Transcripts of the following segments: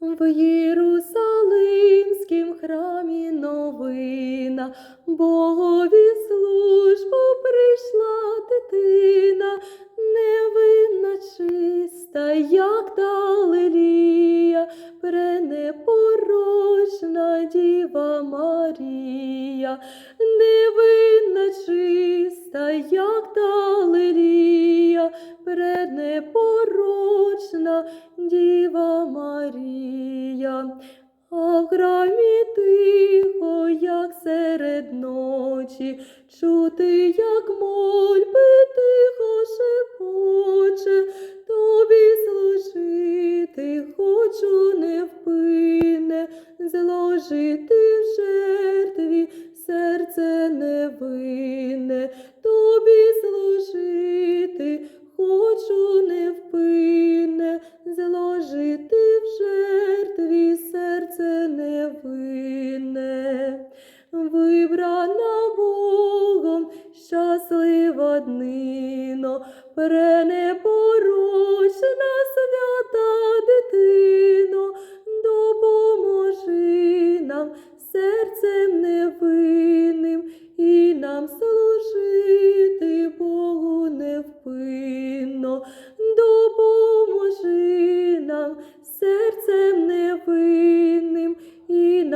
В Єрусалимськім храмі новина, Богові службу прийшла дитина, невинна чиста, як та лилія, пренепорочна Діва Марія, невинна чиста, як та лилія, пренепорочна Діва А в храмі тихо, як серед ночі, чути, як мольби тихо шепоче, тобі служити хочу невпинне, зложити в жертві серце невинне, тобі служити хочу невпинне, невинне. Вибрана Богом щаслива днино, пренепорочна свята дитино, допоможи нам серцем невинним і нам служити Богу невпинно, допоможи нам серцем невинним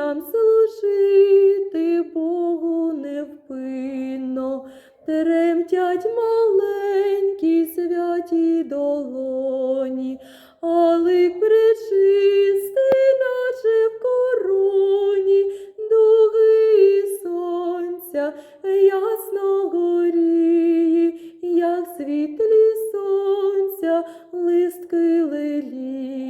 нам служити Богу невпинно. Тремтять маленькі святі долоні, але причистий, наче в короні, дуги сонця ясно горіє, як світлі сонця, листки лилії,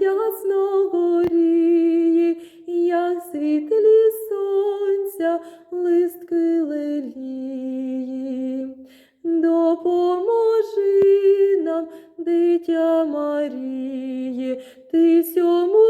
ясно горіє, як світлі сонця, листки лелії. Допоможи нам, дитя Марії, ти сьому